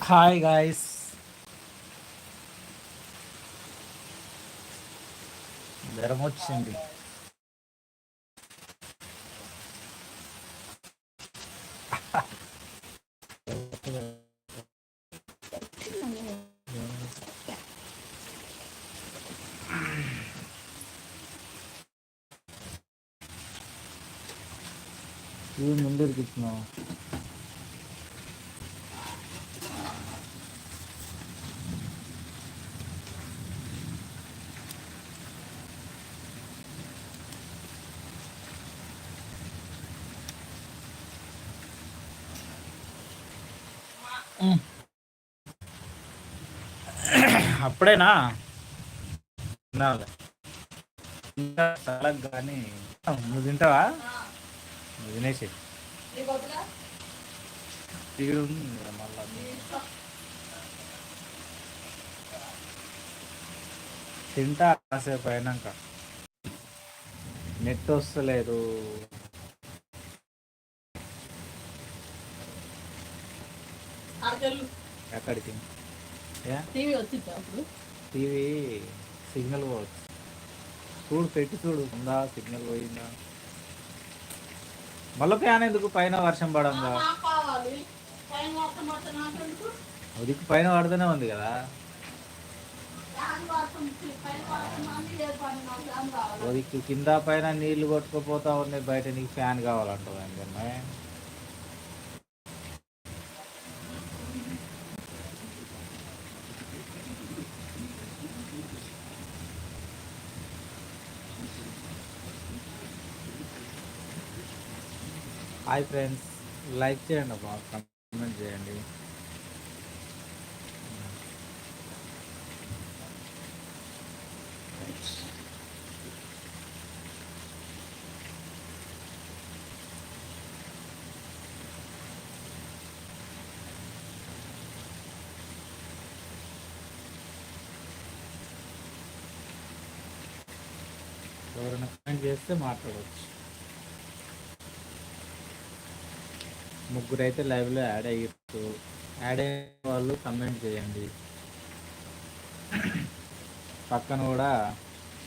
Hi guys జ్వరం వచ్చింది ముందు ఇరికిస్తున్నావు అప్పుడేనా? కానీ నువ్వు తింటావా? నువ్వు తినేసి తీడు మళ్ళీ. తింటా కాసేపు అయినాక. నెట్ వస్తలేదు. ఎక్కడికి? టీవీ వచ్చింది అప్పుడు? టీవీ సిగ్నల్ పోవచ్చు. చూడు పెట్టి చూడు ఉందా? సిగ్నల్ పోయిందా? మళ్ళీ ఫ్యాన్ ఎందుకు? పైన వర్షం పడంగా అది పైన పడుతూనే ఉంది కదా. కింద పైన నీళ్ళు కొట్టుకుపోతా ఉన్నాయి బయట నీకు ఫ్యాన్ కావాలంటావు ఏంటన్నా హాయ్ ఫ్రెండ్స్. లైక్ చేయండి అబ్బా కామెంట్ చేయండి. ఎవరైనా కమెంట్ చేస్తే మాట్లాడవచ్చు ముగ్గురు అయితే లైవ్లో యాడ్ అయ్యారు యాడ్ అయ్యే వాళ్ళు కమెంట్ చేయండి. పక్కన కూడా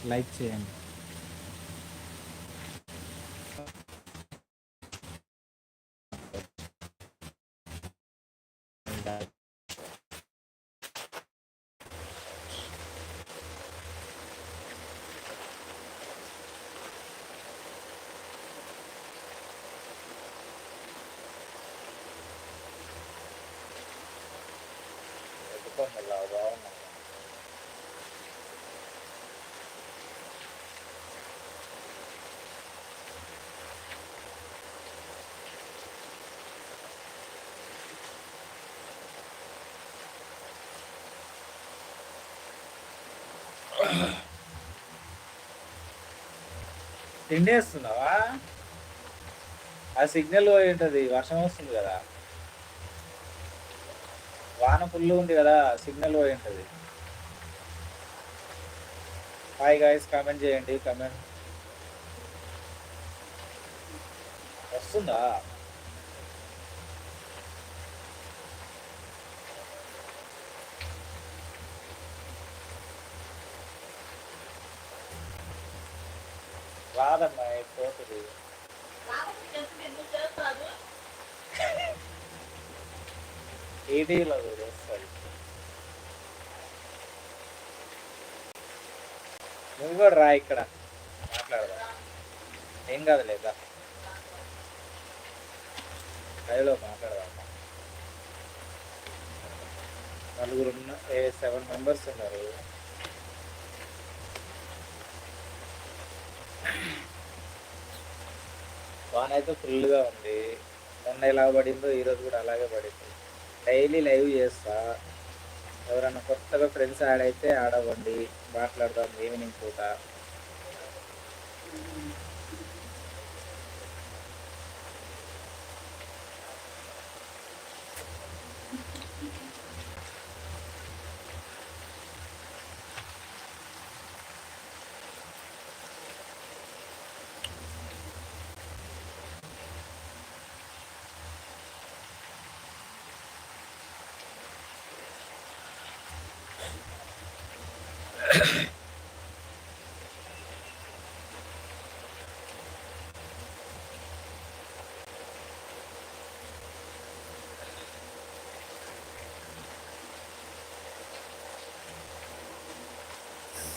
లైక్ చేయండి. తిండి వేస్తున్నావా ఆ సిగ్నల్ పోయి ఉంటుంది వర్షం వస్తుంది కదా వాన ఫుల్ ఉంది కదా సిగ్నల్ పోయి ఉంటుంది. హాయ్ గాయస్ కామెంట్ చేయండి కామెంట్ వస్తుందా? రాదమ్మా పోతుంది కాబట్టి ఎందుకు ఎందుకు చేస్తారు ఏడీలో నువ్వు కూడా రా ఇక్కడ మాట్లాడదా ఏం కాదు లేదా కథలో మాట్లాడదాం నలుగురు ఏ సెవెన్ మెంబర్స్ ఉన్నారు వానైతే అయితే ఫుల్గా ఉంది మొన్న ఎలా పడిందో ఈరోజు కూడా అలాగే పడింది డైలీ లైవ్ చేస్తా. ఎవరైనా కొత్తగా ఫ్రెండ్స్ యాడ్ అయితే యాడ్ మాట్లాడదాం ఈవినింగ్ పూట.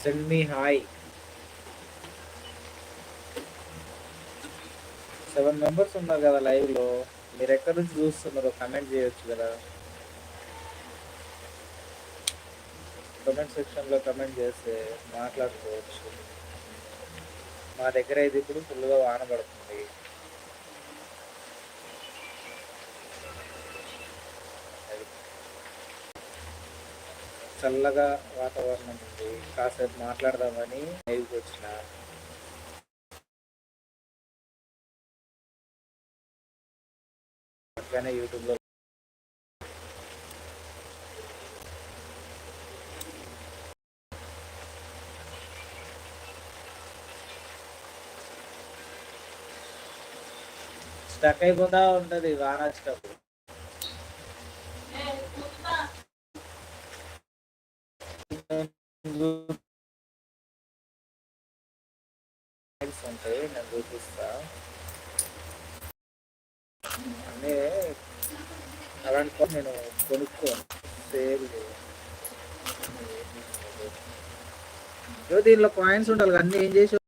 Send me hi seven members ఉన్నారు కదా లైవ్లో. మీరు ఎక్కడి నుంచి చూస్తున్నారో కమెంట్ చేయొచ్చు కదా. కామెంట్ సెక్షన్లో కమెంట్ చేస్తే మాట్లాడుకోవచ్చు. మా దగ్గర అయితే ఇప్పుడు ఫుల్గా వాన పడుతుంది. చల్లగా వాతావరణం ఉంది. కాసేపు మాట్లాడదామని లైవ్కి వచ్చిన. యూట్యూబ్లో స్టక్ అయిపోతా ఉంటది వాన వచ్చినప్పుడు ఉంటాయి నేను చూపిస్తా అన్నీ అలాంటి నేను కొనుక్కోను సేల్ దీనిలో కాయిన్స్ ఉండాలి అన్ని అన్నీ ఏం చేసావు?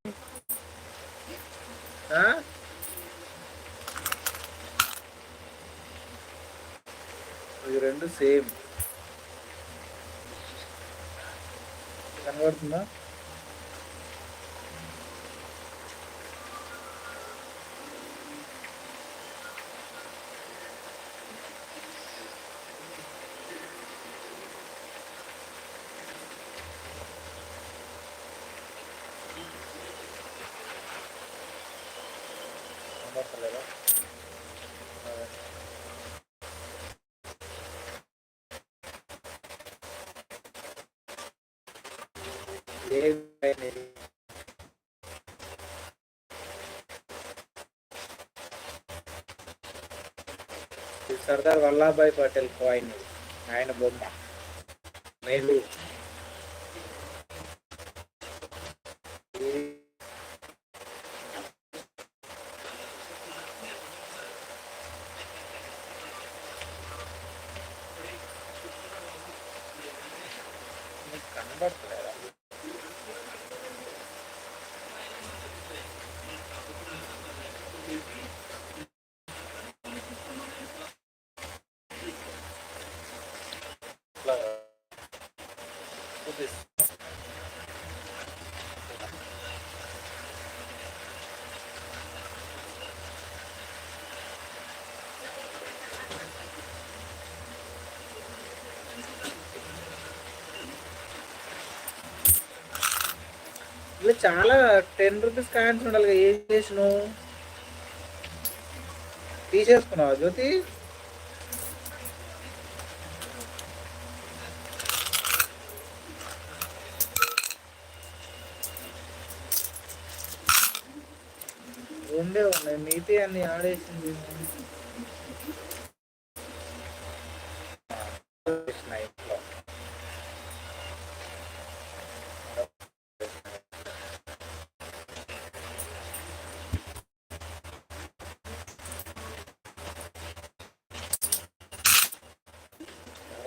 ఇవి రెండు సేమ్ కనబడుతుందా కనబడతలేదా సర్దార్ వల్లభాయ్ పటేల్ కాయిన్ ఆయన బొమ్మ. నెహ్రూ కనబడుతుంది ఇలా చాలా టెన్ రూపీస్ కాయిన్స్ ఉండాలి కదా, ఏం చేసినావు? తీసేసుకున్నావా జ్యోతి? రెండే ఉన్నాయి మిగతా అన్ని ఆడేసింది.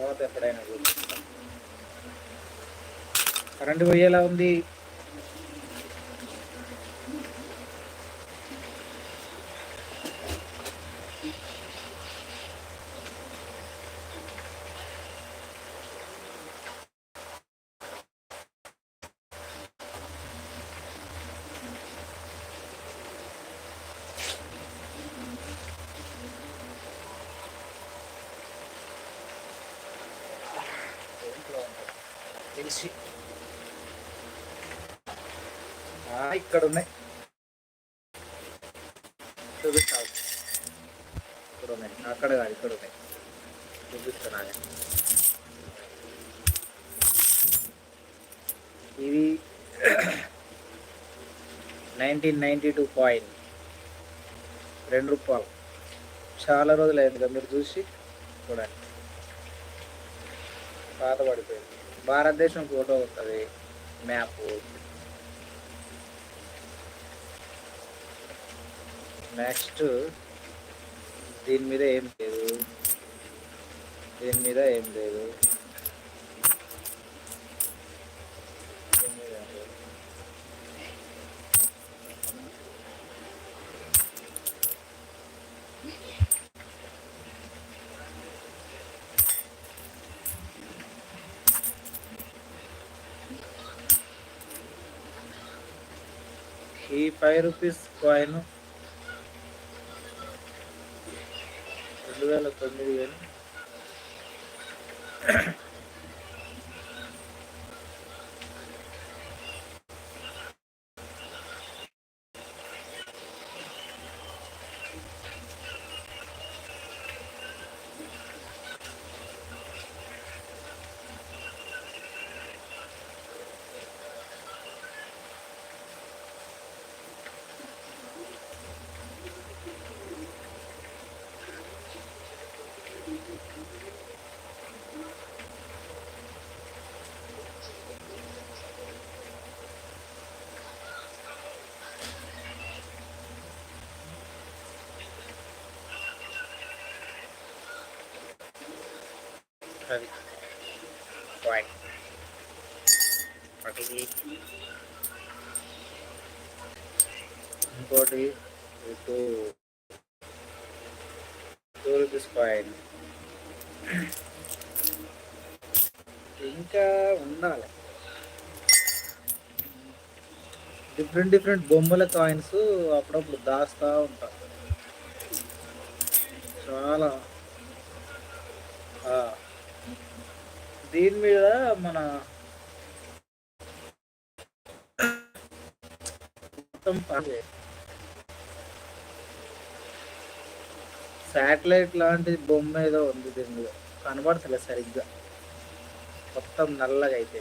తర్వాత ఎప్పుడైనా చూపిస్తా. కరెంటు పోయేలా ఉంది ఇక్కడ ఉన్నాయి. చూపిస్తాను. ఇక్కడ ఉన్నాయి. అక్కడ కాదు ఇక్కడ ఉన్నాయి. చూపిస్తాను ఇవి నైన్టీన్ నైంటీ టూ కాయిన్. రెండు రూపాయలు. చాలా రోజులు అయింది కదా మీరు చూసి చూడండి. పాత పడిపోయింది. భారతదేశం ఫోటో ఉంటుంది మ్యాప్. నెక్స్ట్ దీని మీద ఏం లేదు దీని మీద ఏం లేదు దీని మీద ఏం లేదు. ఈ ఫైవ్ రూపీస్ కాయిన్ రెండు వేల కాయిన్ ఒకటి ఇంకోటి టూ టూ రూపీస్ కాయిన్ ఇంకా ఉండాలి డిఫరెంట్ డిఫరెంట్ బొమ్మల కాయిన్స్ అప్పుడప్పుడు దాస్తూ ఉంటాం. చాలా. దీని మీద మన మొత్తం శాటిలైట్ లాంటి బొమ్మ ఏదో ఉంది దీని మీద కనబడతలేదు సరిగ్గా. మొత్తం నల్లగా అయితే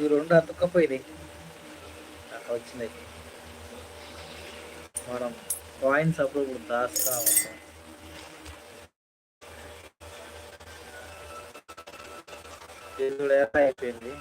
ఈ రెండు అతుక్కపోయినాయి. అక్కడ వచ్చినాయి. మనం కాయిన్స్ అప్పుడు ఇప్పుడు దాస్తా ఉంటాం. ఇది కూడా ఎలా అయిపోయింది?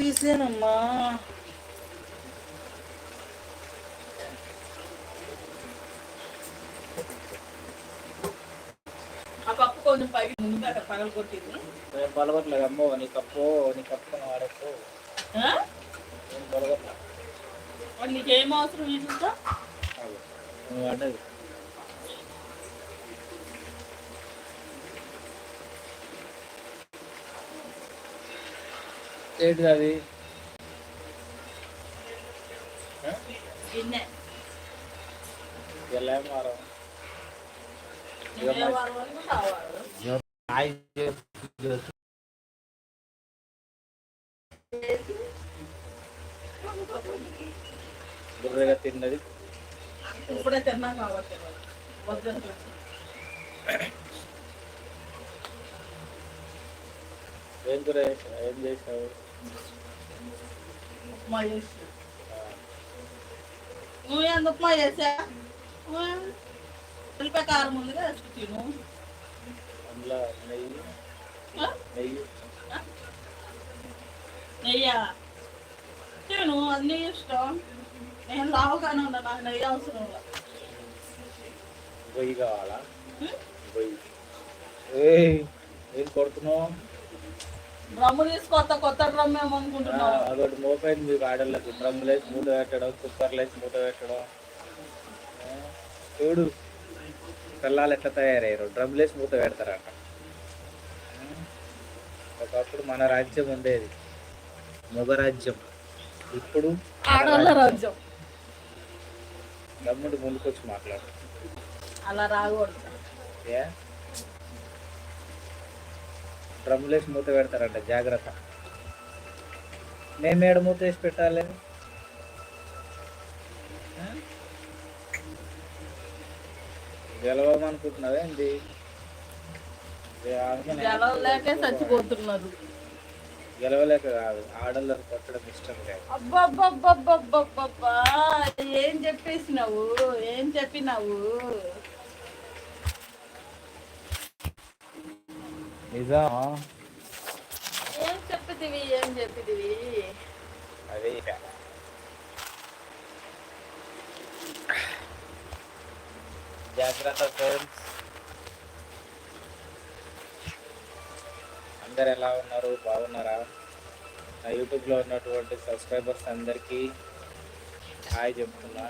తీసానమ్మా ఆ పప్పు కొంచెం పైకి ముందు అక్కడ పగలు కొట్టింది నేను పలవట్లేదు అమ్మో నీ కప్పు నీ కప్పు వాడకు? నేను నీకేం అవసరం వీటితో నువ్వు వాడేది ఏంటిది అది? బుర్రగా తిన్నది. ఇప్పుడే తిన్నా కాబట్టి ఏం కూర? ఏం చేసావు? ఉప్మా చేసి నువ్వు ఎంత ఉప్మా చేసా ఉల్లిపాయ కారం ఉంది కదా తిను అందులో నెయ్యి నెయ్యా తిను అన్నీ ఇష్టం నేను లావుగానే ఉన్నా నాకు నెయ్యి అవసరం వెయ్యి కావాలా ఉం? ఏం కొడుతున్నావు డ్రమ్ము తీసుకొత్త కొత్త డ్రమ్ ఆ, ఏమనుకుంటున్నావు అదొకటి మోపైంది మీకు ఆడళ్ళకి. డ్రమ్లు వేసి మూత పెట్టడం కుక్కర్లు వేసి మూత పెట్టడం. చూడు. పిల్లలు ఎట్లా తయారయ్యారు. డ్రమ్లు వేసి మూత పెడతారట. ఒకప్పుడు మన రాజ్యం ఉండేది. మొగ రాజ్యం. ఇప్పుడు ఆడవాళ్ళ రాజ్యం. గమ్ముడు ముందుకొచ్చి మాట్లాడు. అలా రాకూడదు. వేసి మూత పెడతారంట జాగ్రత్త. నేను మేడ మూత వేసి పెట్టాలి? ఆ? గెలవమనుకుంటున్నావా ఏంటి ఏ ఆమెనే గెలవలేకే చచ్చిపోతున్నారు. గెలవలేక కాదు ఆడళ్ళని కొట్టడం ఇష్టం లేదు. ఏం చెప్పేసినావు? ఏం చెప్పినావు? నిజం? ఏం చెప్పితివి ఏం చెప్పితివి? అదే జాగ్రత్త ఫ్రెండ్స్. అందరు ఎలా ఉన్నారు? బాగున్నారా? నా యూట్యూబ్లో ఉన్నటువంటి సబ్స్క్రైబర్స్ అందరికీ హాయ్ చెప్తున్నా.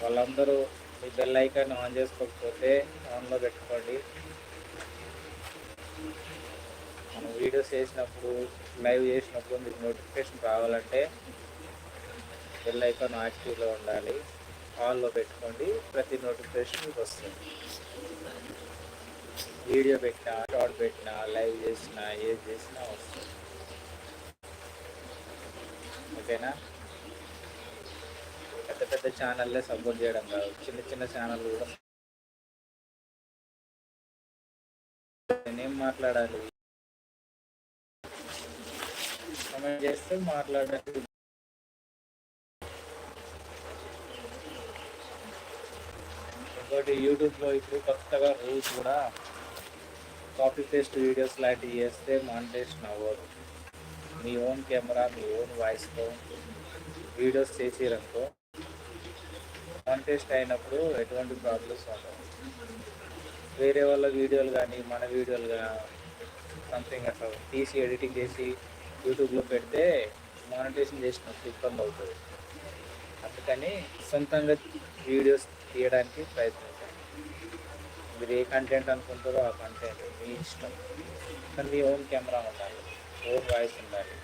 వాళ్ళందరూ మీ బెల్ ఐకాన్ ఆన్ చేసుకోకపోతే ఆన్లో పెట్టుకోండి మనం వీడియోస్ చేసినప్పుడు లైవ్ చేసినప్పుడు మీకు నోటిఫికేషన్ రావాలంటే బెల్ ఐకాన్ యాక్టివ్లో ఉండాలి. ఆన్లో పెట్టుకోండి. ప్రతి నోటిఫికేషన్ మీకు వస్తుంది. వీడియో పెట్టినా షార్ట్ పెట్టినా లైవ్ చేసినా ఏది చేసినా వస్తుంది. ఓకేనా? పెద్ద పెద్ద ఛానల్లే సపోర్ట్ చేయడం కాదు. చిన్న చిన్న ఛానల్ కూడా నేనేం మాట్లాడాలి? కామెంట్ చేస్తే మాట్లాడాలి ఇంకోటి యూట్యూబ్లో ఇప్పుడు కొత్తగా రూల్స్ కూడా కాపీ పేస్ట్ వీడియోస్ లాంటివి చేస్తే మానిటేషన్ అవ్వదు. మీ ఓన్ కెమెరా మీ ఓన్ వాయిస్తో వీడియోస్ చేసిరనుకో కాంటెస్ట్ అయినప్పుడు ఎటువంటి ప్రాబ్లమ్స్ ఉండవు. వేరే వాళ్ళ వీడియోలు కానీ మన వీడియోలు కానీ సంథింగ్ అట్లా తీసి ఎడిటింగ్ చేసి యూట్యూబ్లో పెడితే మానిటేషన్ చేసినప్పుడు ఇబ్బంది అవుతుంది. అందుకని సొంతంగా వీడియోస్ తీయడానికి ప్రయత్నించాను మీరు ఏ కంటెంట్ అనుకుంటారో ఆ కంటెంట్ మీ ఇష్టం. కానీ మీ ఓన్ కెమెరా ఉండాలి ఓన్ వాయిస్ ఉండాలి.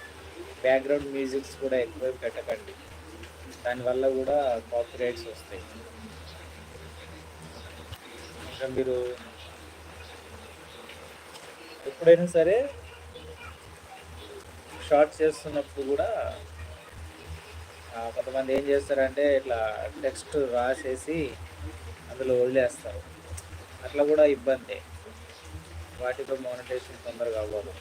బ్యాక్గ్రౌండ్ మ్యూజిక్స్ కూడా ఎక్కువ పెట్టకండి. దానివల్ల కూడా కాపీరైట్స్ వస్తాయి. ఇంకా మీరు ఎప్పుడైనా సరే షార్ట్ చేస్తున్నప్పుడు కూడా కొంతమంది ఏం చేస్తారంటే ఇట్లా టెక్స్ట్ రాసేసి అందులో వదిలేస్తారు. అట్లా కూడా ఇబ్బంది. వాటితో మోనిటేషన్ తొందరగా అవ్వదు.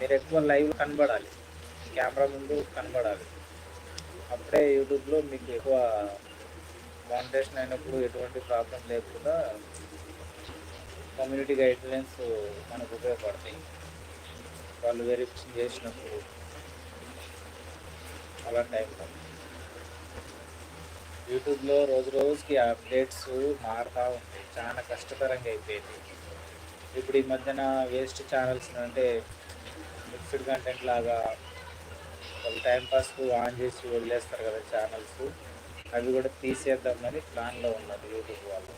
మీరు ఎక్కువ లైవ్ కనబడాలి. కెమెరా ముందు కనబడాలి. అప్పుడే యూట్యూబ్లో మీకు ఎక్కువ మానిటేషన్ అయినప్పుడు ఎటువంటి ప్రాబ్లం లేకుండా కమ్యూనిటీ గైడ్లైన్స్ మనకు ఉపయోగపడతాయి. వాళ్ళు వెరిఫికేషన్ చేసినప్పుడు అలా టైం యూట్యూబ్లో రోజు రోజుకి అప్డేట్స్ మారుతూ ఉంటాయి. చాలా కష్టతరంగా అయిపోయింది. ఇప్పుడు ఈ మధ్యన వేస్ట్ ఛానల్స్ అంటే మిక్స్డ్ కంటెంట్ లాగా వాళ్ళు టైంపాస్కు ఆన్ చేసి వదిలేస్తారు కదా ఛానల్స్ అవి కూడా తీసేద్దామని ప్లాన్లో ఉన్నారు యూట్యూబ్ వాళ్ళు.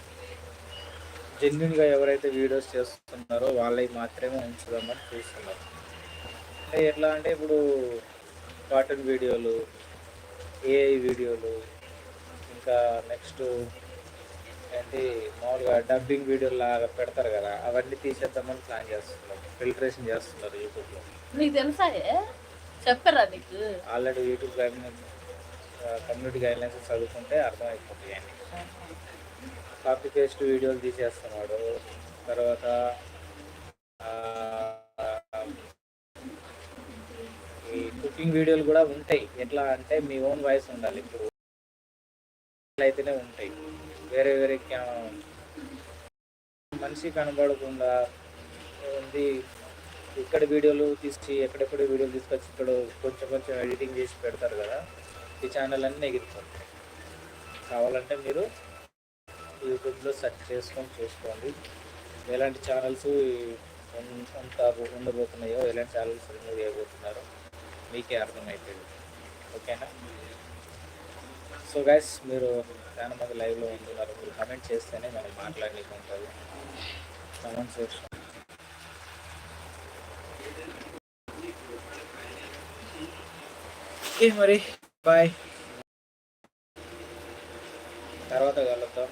జెన్యున్గా ఎవరైతే వీడియోస్ చేస్తున్నారో వాళ్ళవి మాత్రమే ఉంచుదామని చూస్తున్నారు. అంటే ఎట్లా అంటే ఇప్పుడు కాటన్ వీడియోలు ఏఐ వీడియోలు ఇంకా నెక్స్ట్ ఏంటి మామూలుగా డబ్బింగ్ వీడియోలు లాగా పెడతారు కదా అవన్నీ తీసేద్దామని ప్లాన్ చేస్తున్నారు. ఫిల్టరేషన్ చేస్తున్నారు యూట్యూబ్లో నీకు తెలుసా? చెప్పరా నీకు? ఆల్రెడీ యూట్యూబ్ కమ్యూనిటీ గైడ్లైన్స్ చదువుకుంటే అర్థమైపోతాయి అన్ని. కాపీ పేస్ట్ వీడియోలు తీసేస్తున్నాడు. తర్వాత కుకింగ్ వీడియోలు కూడా ఉంటాయి. ఎట్లా అంటే మీ ఓన్ వాయిస్ ఉండాలి. ఇప్పుడు అయితేనే ఉంటాయి. వేరే వేరే క్యా- మనిషి కనబడకుండా ఉంది. ఇక్కడ వీడియోలు తీసి ఎక్కడెక్కడ వీడియోలు తీసుకొచ్చి ఇక్కడ కొంచెం కొంచెం ఎడిటింగ్ చేసి పెడతారు కదా ఈ ఛానల్ అన్నీ ఎగిరిపోతాయి కావాలంటే మీరు యూట్యూబ్లో సెర్చ్ చేసుకొని చూసుకోండి. ఎలాంటి ఛానల్స్ ఉంటారు ఉండబోతున్నాయో ఎలాంటి ఛానల్స్ రిమూవ్ చేయబోతున్నారో మీకే అర్థమవుతుంది ఓకేనా? సో గైస్ మీరు చాలా మంది లైవ్లో ఉంటున్నారు. మీరు కమెంట్ చేస్తేనే మనం మాట్లాడడానికి ఉంటుంది. కమెంట్ చేస్తాం ఓకే మరి బాయ్ తర్వాత కలుద్దాం.